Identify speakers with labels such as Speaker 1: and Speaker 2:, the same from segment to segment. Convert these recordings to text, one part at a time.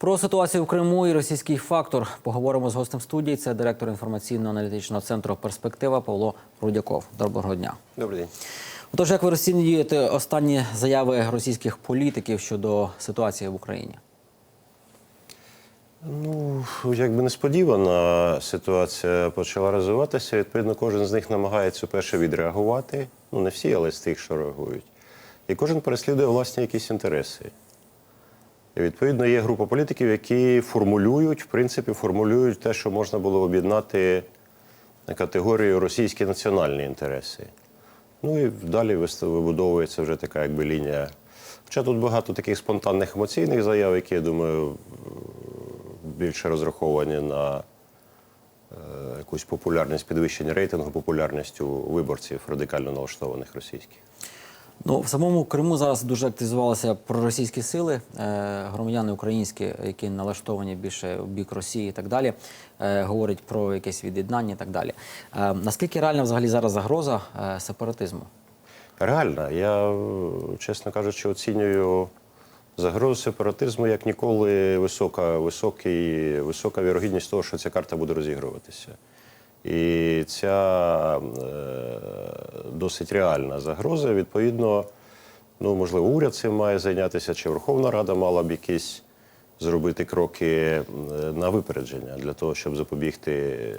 Speaker 1: Про ситуацію в Криму і російський фактор поговоримо з гостем студії. Це директор інформаційно-аналітичного центру Перспектива Павло Рудяков. Доброго дня.
Speaker 2: Добрий день.
Speaker 1: Отож, як ви розцінюєте останні заяви російських політиків щодо ситуації в Україні?
Speaker 2: Ну, якби несподівана ситуація почала розвиватися. Відповідно, кожен з них намагається перше відреагувати. Ну, не всі, але з тих, що реагують. І кожен переслідує власні якісь інтереси. Відповідно є група політиків, які формулюють, в принципі, формулюють те, що можна було об'єднати на категорію російські національні інтереси. Ну і далі вибудовується вже така якби лінія. Хоча тут багато таких спонтанних емоційних заяв, які, я думаю, більше розраховані на е, якусь популярність, підвищення рейтингу популярністю виборців радикально налаштованих російських.
Speaker 1: Ну, в самому Криму зараз дуже активізувалися проросійські сили, е, громадяни українські, які налаштовані більше в бік Росії і так далі, е, говорять про якесь від'єднання і так далі. Е, наскільки реальна взагалі зараз загроза сепаратизму?
Speaker 2: Реально, я, чесно кажучи, оцінюю загрозу сепаратизму як ніколи висока, високий, висока вірогідність того, що ця карта буде розігруватися. І ця е, досить реальна загроза. Відповідно, ну, можливо, уряд цим має зайнятися, чи Верховна Рада мала б якісь зробити кроки е, на випередження для того, щоб запобігти е,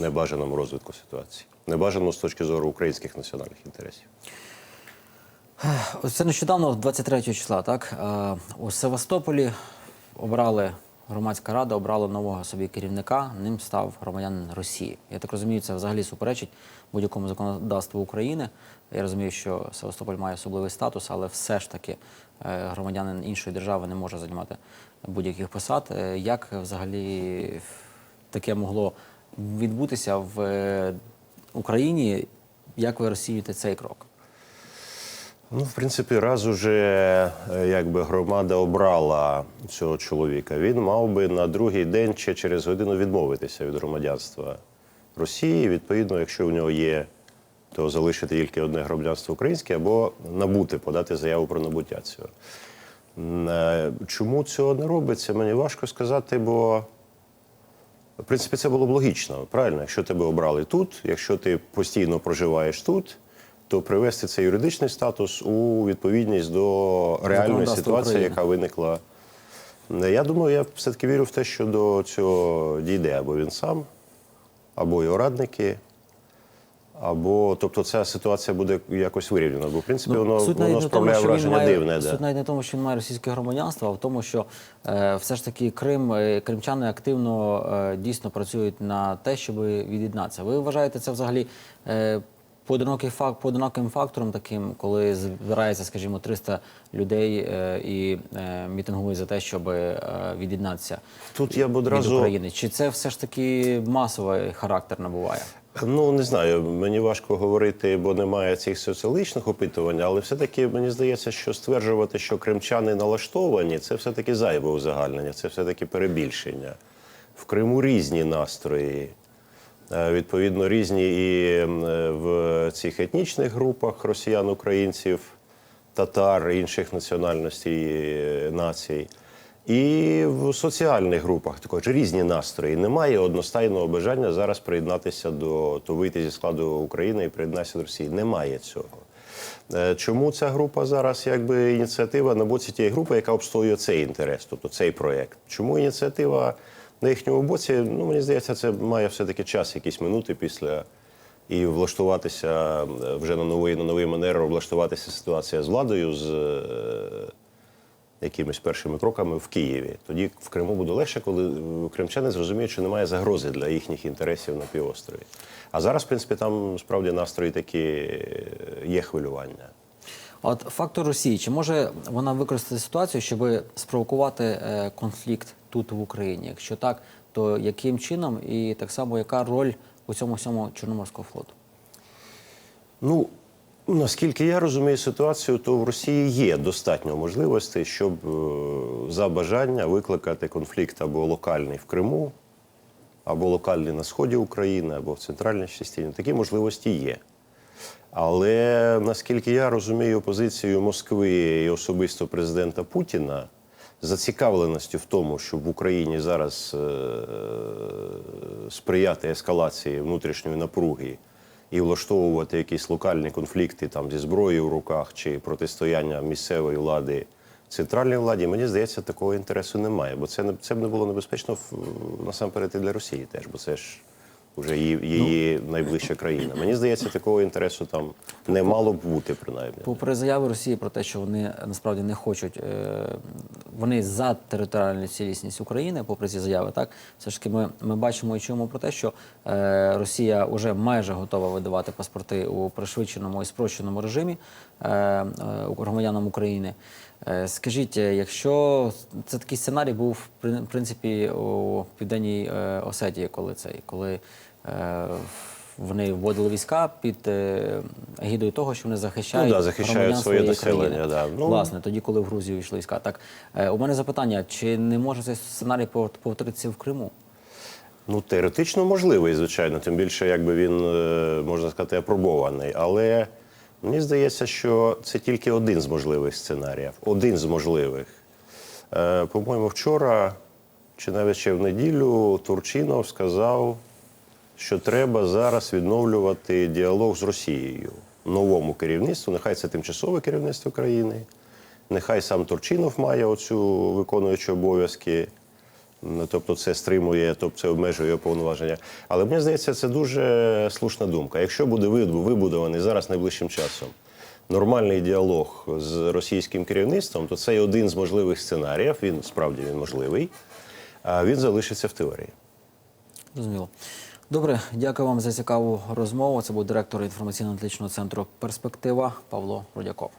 Speaker 2: небажаному розвитку ситуації. Небажаному з точки зору українських національних інтересів.
Speaker 1: Це нещодавно, 23 числа, так у Севастополі обрали громадська рада, обрала нового собі керівника. Ним став громадянин Росії. Я так розумію, це взагалі суперечить будь-якому законодавству України. Я розумію, що Севастополь має особливий статус, але все ж таки е, громадянин іншої держави не може займати будь-яких посад. Е, Як взагалі таке могло відбутися в е, Україні? Як ви розцінюєте цей крок?
Speaker 2: Ну, в принципі, раз уже е, якби громада обрала цього чоловіка, він мав би на другий день чи через годину відмовитися від громадянства Росії. Відповідно, якщо в нього є, то залишити тільки одне громадянство українське або набути, подати заяву про набуття цього. Е, Чому цього не робиться, мені важко сказати, бо в принципі, це було б логічно, правильно? Якщо тебе обрали тут, якщо ти постійно проживаєш тут, то привести цей юридичний статус у відповідність до реальної ситуації,
Speaker 1: України.
Speaker 2: яка виникла. Я думаю, я все-таки вірю в те, що до цього дійде або він сам, або його радники. Або, тобто, ця ситуація буде якось вирівняна. Бо, в принципі, воно,
Speaker 1: Ну,
Speaker 2: воно
Speaker 1: не в тому,
Speaker 2: справляє враження
Speaker 1: має,
Speaker 2: дивне.
Speaker 1: Суть навіть не в тому, що він має російське громадянство, а в тому, що е, все ж таки Крим, е, кримчани активно е, дійсно працюють на те, щоб від'єднатися. Ви вважаєте це взагалі е, поодинокий факт, поодиноким фактором таким, коли збирається, скажімо, 300 людей е, і е, мітингують за те, щоб е, від'єднатися
Speaker 2: Тут я б
Speaker 1: від України? Чи це все ж таки масовий характер набуває?
Speaker 2: Ну не знаю, мені важко говорити, бо немає цих соціологічних опитувань, але все-таки мені здається, що стверджувати, що кримчани налаштовані, це все-таки зайве узагальнення, це все-таки перебільшення. В Криму різні настрої. Е, Відповідно, різні і е, в цих етнічних групах росіян, українців, татар, інших національностей е, націй. І в соціальних групах також різні настрої. Немає одностайного бажання зараз приєднатися до то вийти зі складу України і приєднатися до Росії. Немає цього. Чому ця група зараз якби ініціатива на боці тієї групи, яка обстоює цей інтерес, тобто цей проєкт? Чому ініціатива на їхньому боці? Ну мені здається, це має все-таки час, якісь минути після і влаштуватися е, вже на новий на новий манер, облаштуватися ситуація з владою з. е, якимись першими кроками в Києві. Тоді в Криму буде легше, коли кримчани зрозуміють, що немає загрози для їхніх інтересів на півострові. А зараз, в принципі, там справді настрої такі е, є хвилювання.
Speaker 1: От фактор Росії, чи може вона використати ситуацію, щоб спровокувати е, конфлікт тут в Україні? Якщо так, то яким чином і так само яка роль у цьому всьому Чорноморського флоту?
Speaker 2: Ну, наскільки я розумію ситуацію, то в Росії є достатньо можливостей, щоб е, за бажання викликати конфлікт або локальний в Криму, або локальний на сході України, або в центральній частині. Такі можливості є. Але наскільки я розумію позицію Москви і особисто президента Путіна, зацікавленості в тому, щоб в Україні зараз е, сприяти ескалації внутрішньої напруги і влаштовувати якісь локальні конфлікти там зі зброєю в руках чи протистояння місцевої влади центральній владі, мені здається, такого інтересу немає. Бо це не це б не було небезпечно насамперед і для Росії теж, бо це ж вже її, її найближча країна. Мені здається, такого інтересу там не мало б бути, принаймні.
Speaker 1: Попри заяви Росії про те, що вони насправді не хочуть, е, вони за територіальну цілісність України, попри ці заяви, так все ж таки ми, ми бачимо і чуємо про те, що е, Росія вже майже готова видавати паспорти у пришвидшеному і спрощеному режимі е, е, громадянам України. Е, Скажіть, е, якщо це такий сценарій був в принципі у південній е, Осетії, коли цей, коли е, вони вводили війська під е, егідою того, що вони захищають,
Speaker 2: Ну да, захищають своє населення, да. Ну,
Speaker 1: Власне, тоді, коли в Грузію йшли війська. Так, е, у мене запитання: чи не може цей сценарій повторитися в Криму?
Speaker 2: Ну, теоретично можливий, звичайно, тим більше, якби він, е, можна сказати, апробований. Але мені здається, що це тільки один з можливих сценаріїв. Один з можливих. По-моєму, вчора, чи навіть ще в неділю, Турчинов сказав, що треба зараз відновлювати діалог з Росією. Новому керівництву, нехай це тимчасове керівництво країни, нехай сам Турчинов має оцю виконуючу обов'язки. Ну, Тобто це стримує, тобто це обмежує його повноваження. Але мені здається, це дуже слушна думка. Якщо буде вибудований зараз найближчим часом нормальний діалог з російським керівництвом, то це один з можливих сценаріїв. Він справді він можливий, а він залишиться в теорії.
Speaker 1: Зрозуміло. Добре, дякую вам за цікаву розмову. Це був директор інформаційно-аналітичного центру Перспектива Павло Рудяков.